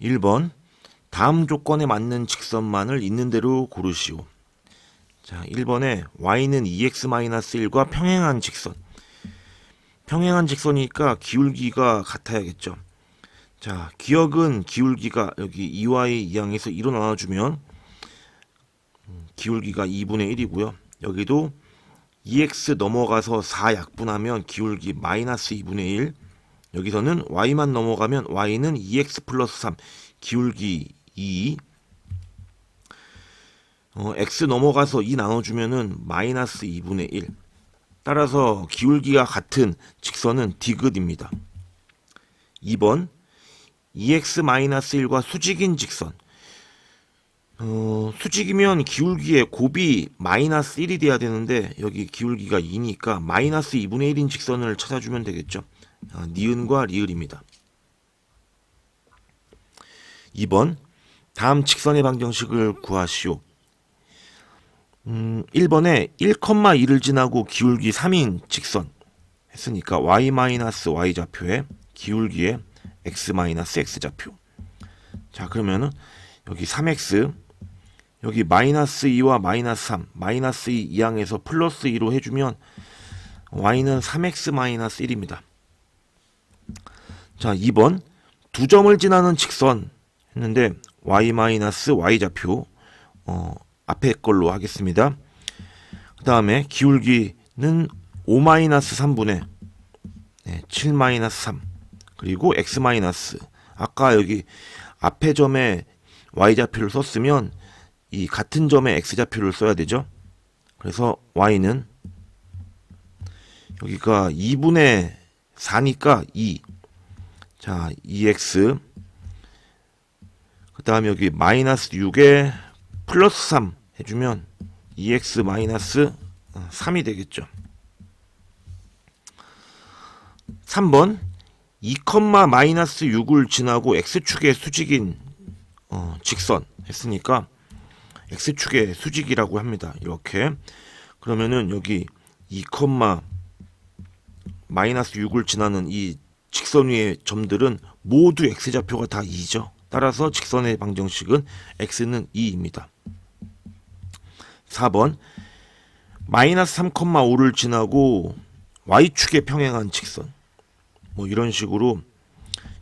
1번 다음 조건에 맞는 직선만을 있는 대로 고르시오. 자, 1번에 y는 2x-1과 평행한 직선. 평행한 직선이니까 기울기가 같아야겠죠. 자, 기억은 기울기가 여기 2y 이항에서 2로 나눠주면 음, 기울기가 2분의 1이고요. 여기도 2x 넘어가서 4 약분하면 기울기 마이너스 2분의 1. 여기서는 y만 넘어가면 y는 2x 플러스 3 기울기 2. 어, x 넘어가서 2 나눠주면은 마이너스 2분의 1. 따라서 기울기가 같은 직선은 디귿입니다. 2번 2x-1과 수직인 직선 어, 수직이면 기울기의 곱이 마이너스 1이 돼야 되는데 여기 기울기가 2니까 마이너스 2분의 1인 직선을 찾아주면 되겠죠. 아, 니은과 리을입니다. 2번 다음 직선의 방정식을 구하시오. 음, 1번에 1,2를 지나고 기울기 3인 직선 했으니까 y-y 좌표에 기울기에 x-x 좌표. 자, 그러면은 여기 3x 여기 마이너스 2와 마이너스 3, 마이너스 2 이항에서 플러스 2로 해주면 y는 3x 마이너스 1입니다. 자, 2번 두 점을 지나는 직선 했는데 y 마이너스 y 좌표 어, 앞에 걸로 하겠습니다. 그 다음에 기울기는 5 마이너스 3분의 네, 7 마이너스 3 그리고 x 아까 여기 앞에 점에 y 좌표를 썼으면 이 같은 점에 x 좌표를 써야 되죠. 그래서 y는 여기가 2분의 4니까 2. 자, 2x. 그 다음에 여기 마이너스 6에 플러스 3 해주면 2x 마이너스 3이 되겠죠. 3번 2, 마이너스 6을 지나고 x축의 수직인 어, 직선 했으니까 x축의 수직이라고 합니다. 이렇게 그러면은 여기 2, 마이너스 6을 지나는 이 직선 위의 점들은 모두 x좌표가 다 2죠. 따라서 직선의 방정식은 x는 2입니다. 4번 마이너스 3,5를 지나고 y축에 평행한 직선 뭐 이런 식으로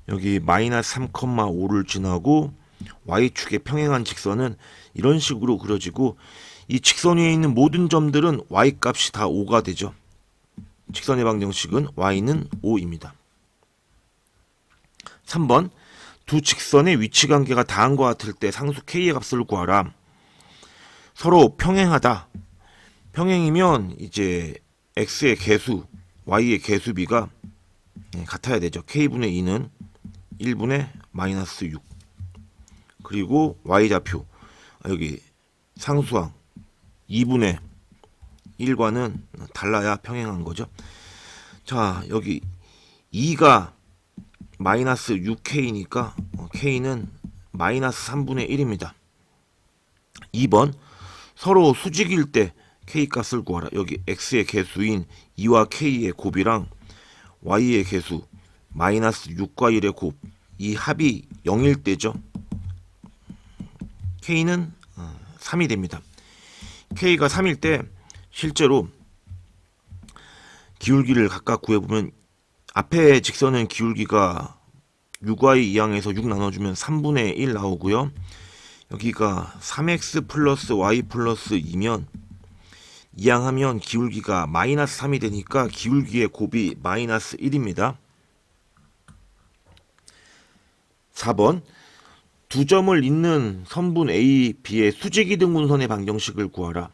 여기 마이너스 3,5를 지나고 y축에 평행한 직선은 이런 식으로 그려지고 이 직선 위에 있는 모든 점들은 y 값이 다 5가 되죠. 직선의 방정식은 y는 5입니다. 3번 두 직선의 위치 관계가 다한 것 같을 때 상수 k의 값을 구하라. 서로 평행하다. 평행이면 이제 x의 개수, y의 개수비가 네, 같아야 되죠. k분의 2는 1분의 마이너스 6. 그리고 y좌표 여기 상수항 2분의 1과는 달라야 평행한 거죠. 자, 여기 2가 마이너스 6k니까 k는 마이너스 3분의 1입니다. 2번 서로 수직일 때 k 값을 구하라. 여기 x의 개수인 2와 k의 곱이랑 y의 개수 마이너스 6과 1의 곱 이 합이 0일 때죠. k는 3이 됩니다. k가 3일 때 실제로 기울기를 각각 구해보면 앞에 직선은 기울기가 6y 이항에서 6 나눠주면 3분의 1 나오고요. 여기가 3x 플러스 y 플러스 2면 이항하면 기울기가 마이너스 3이 되니까 기울기의 곱이 마이너스 1입니다. 4번 두 점을 잇는 선분 A, B의 수직이등 분선의 방정식을 구하라.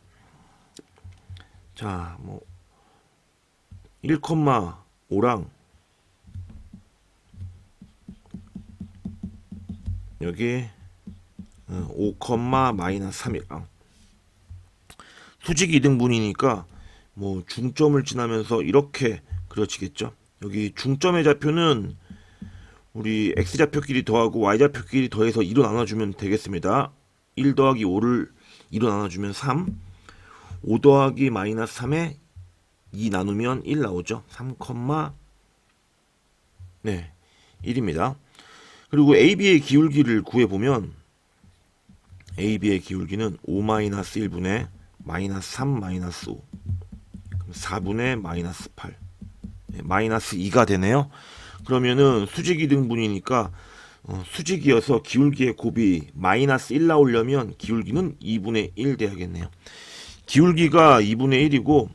자, 뭐 1,5랑 여기 5, 마이너스 3이랑 수직 이등분이니까 뭐 중점을 지나면서 이렇게 그려지겠죠. 여기 중점의 좌표는 우리 x좌표끼리 더하고 y좌표끼리 더해서 2로 나눠주면 되겠습니다. 1 더하기 5를 2로 나눠주면 3 5 더하기 마이너스 3에 2 나누면 1 나오죠. 3, 네 1입니다. 그리고 AB의 기울기를 구해보면 AB의 기울기는 5-1분의 마이너스 3 마이너스 5 그럼 4분의 마이너스 8 예, 마이너스 2가 되네요. 그러면은 수직이 등분이니까 어, 수직이어서 기울기의 곱이 마이너스 1 나오려면 기울기는 2분의 1 돼야겠네요. 기울기가 2분의 1이고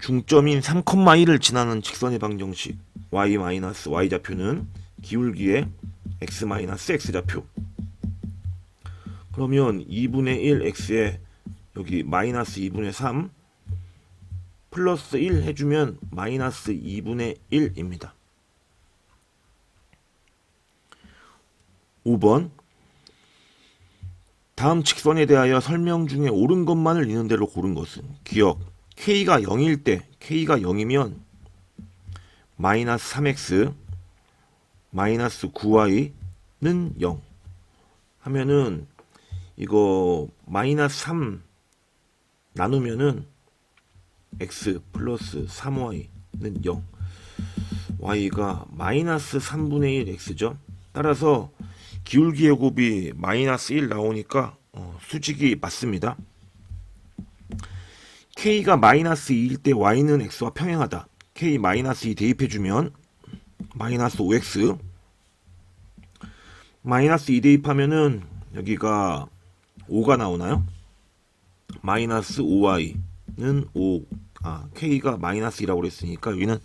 중점인 3,1을 지나는 직선의 방정식 y 마이너스 y 좌표는 기울기의 x 마이너스 x 좌표. 그러면 2분의 1 x에 여기 마이너스 2분의 3 플러스 1 해주면 마이너스 2분의 1입니다. 5번. 다음 직선에 대하여 설명 중에 옳은 것만을 있는 대로 고른 것은 기억. k가 0일 때 k가 0이면 마이너스 3x 마이너스 9y는 0 하면은 이거 마이너스 3 나누면은 x 플러스 3y는 0 y가 마이너스 3분의 1 x죠. 따라서 기울기의 곱이 마이너스 1 나오니까 어, 수직이 맞습니다. K가 마이너스 2일 때 y는 x와 평행하다. K 마이너스 2 대입해주면 마이너스 5x 마이너스 2 대입하면은 여기가 5가 나오나요? 마이너스 5y는 5 아, k가 마이너스 2라고 그랬으니까 여기는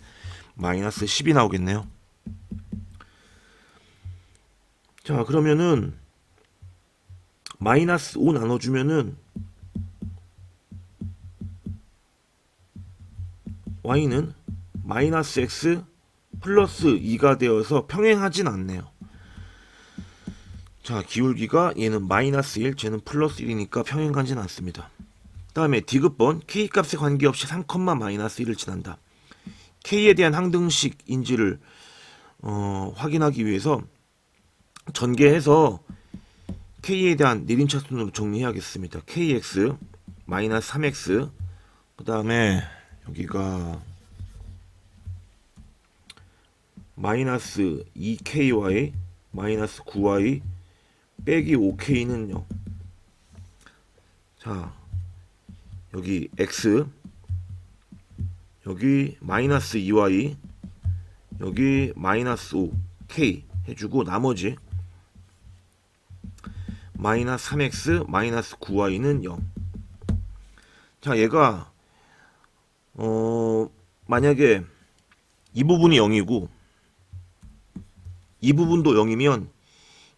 마이너스 10이 나오겠네요. 자 그러면은 마이너스 5 나눠주면은 y는 마이너스 x 플러스 2가 되어서 평행하진 않네요. 자, 기울기가 얘는 마이너스 1, 쟤는 플러스 1이니까 평행하진 않습니다. 다음에 디귿번 k 값에 관계없이 3, 마이너스 1을 지난다. k에 대한 항등식인지를 어, 확인하기 위해서 전개해서 k에 대한 내림차순으로 정리해야겠습니다. kx 마이너스 3x 그 다음에 여기가 마이너스 2ky 마이너스 9y 빼기 5k는 0. 자 여기 x 여기 마이너스 2y 여기 마이너스 5k 해주고 나머지 마이너스 3x 마이너스 9y는 0. 자 얘가 어 만약에 이 부분이 0이고 이 부분도 0이면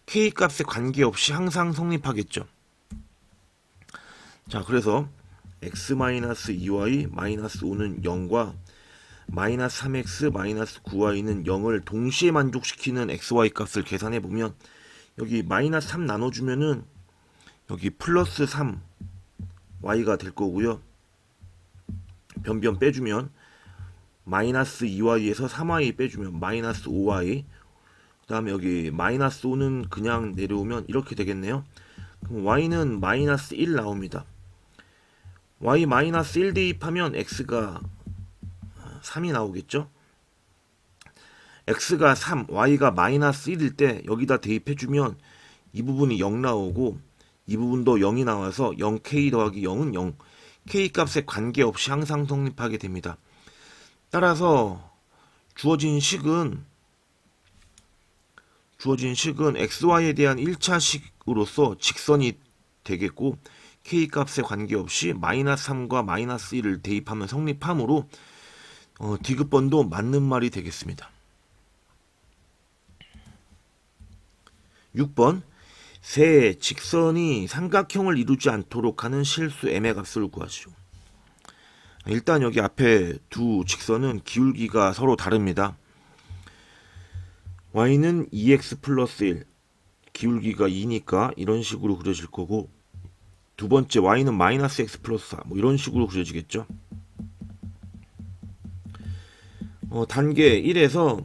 k 값에 관계없이 항상 성립하겠죠. 자 그래서 x-2y 마이너스 5는 0과 마이너스 3x 마이너스 9y는 0을 동시에 만족시키는 xy 값을 계산해 보면 여기 마이너스 3 나눠주면은 여기 플러스 3 y가 될 거고요. 변변 빼주면 마이너스 2y에서 3y 빼주면 마이너스 5y 그 다음에 여기 마이너스 5는 그냥 내려오면 이렇게 되겠네요. 그럼 y는 마이너스 1 나옵니다. y 마이너스 1 대입하면 x가 3이 나오겠죠? x가 3, y가 마이너스 1일 때 여기다 대입해주면 이 부분이 0 나오고 이 부분도 0이 나와서 0k 더하기 0은 0 k 값에 관계없이 항상 성립하게 됩니다. 따라서 주어진 식은 주어진 식은 xy에 대한 1차식으로서 직선이 되겠고 k 값에 관계없이 마이너스 3과 마이너스 1을 대입하면 성립하므로 어, 디귿번도 맞는 말이 되겠습니다. 6번 세 직선이 삼각형을 이루지 않도록 하는 실수 m의 값을 구하시오. 일단 여기 앞에 두 직선은 기울기가 서로 다릅니다. Y는 2x 플러스 1 기울기가 2니까 이런 식으로 그려질 거고 두 번째 y는 마이너스 x 플러스 4 뭐 이런 식으로 그려지겠죠. 어, 단계 1에서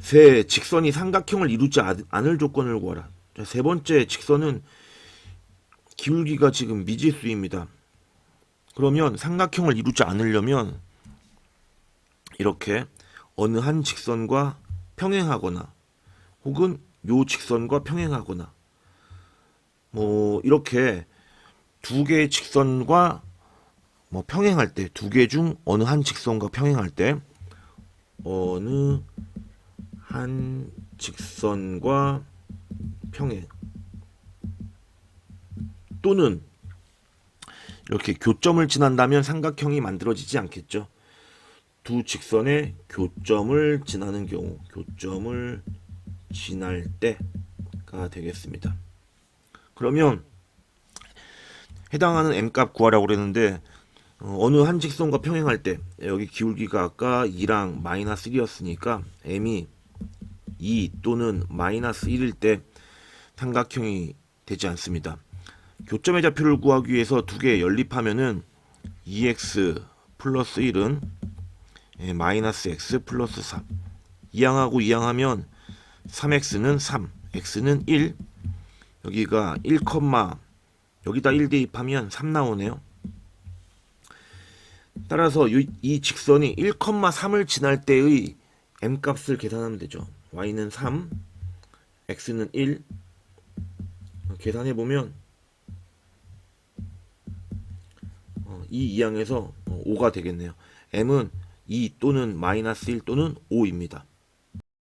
세 직선이 삼각형을 이루지 아- 않을 조건을 구하라. 자, 세 번째 직선은 기울기가 지금 미지수입니다. 그러면 삼각형을 이루지 않으려면 이렇게 어느 한 직선과 평행하거나 혹은 요 직선과 평행하거나 뭐 이렇게 두 개의 직선과 뭐 평행할 때 두 개 중 어느 한 직선과 평행할 때 어느 한 직선과 평행 또는 이렇게 교점을 지난다면 삼각형이 만들어지지 않겠죠. 두 직선의 교점을 지나는 경우 교점을 지날 때가 되겠습니다. 그러면 해당하는 m값 구하라고 그랬는데 어, 느 한 직선과 평행할 때 여기 기울기가 아까 2랑 마이너스 1이었으니까 m이 2 또는 마이너스 1일 때 삼각형이 되지 않습니다. 교점의 좌표를 구하기 위해서 두 개 연립하면은 2x 플러스 1은 예, 마이너스 x 플러스 3 이항하고 이항하면 3x는 3 x는 1 여기가 1, 여기다 1 대입하면 3 나오네요. 따라서 이, 이 직선이 1,3을 지날 때의 m 값을 계산하면 되죠. y는 3, x는 1. 계산해 보면 어, 이 이항에서 5가 되겠네요. m은 2 또는 마이너스 1 또는 5입니다.